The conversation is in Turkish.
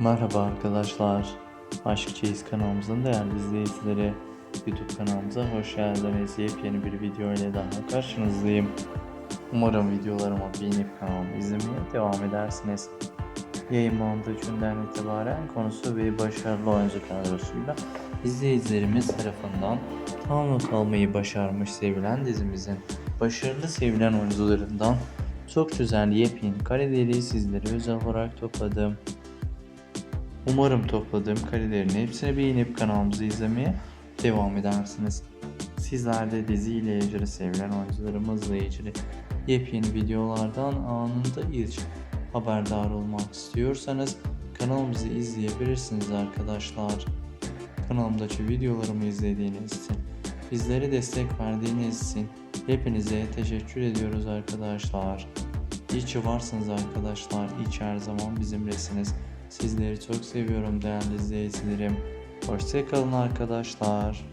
Merhaba arkadaşlar. Aşk Çeyiz kanalımızın değerli izleyicileri. YouTube kanalımıza hoş geldiniz. Yepyeni bir video ile daha karşınızdayım. Umarım videolarımı beğenip kanalımı izlemeye devam edersiniz. Yayınlandığı günden itibaren konusu ve başarılı oyuncu kadrosuyla izleyicilerimiz tarafından tam not başarmış sevilen dizimizin başarılı sevilen oyuncularından çok güzel yepyeni kareleri sizlere özel olarak topladım. Umarım topladığım karelerin hepsini beğenip kanalımızı izlemeye devam edersiniz. Sizler de diziyle ilgili sevilen oyuncularımızla ilgili yepyeni videolardan anında ilk haberdar olmak istiyorsanız kanalımızı izleyebilirsiniz arkadaşlar. Kanalımdaki videolarımı izlediğiniz için, bizlere destek verdiğiniz için hepinize teşekkür ediyoruz arkadaşlar. İyi ki varsınız arkadaşlar. İyi ki her zaman bizimlesiniz. Sizleri çok seviyorum değerli izleyicilerim. Hoşçakalın arkadaşlar.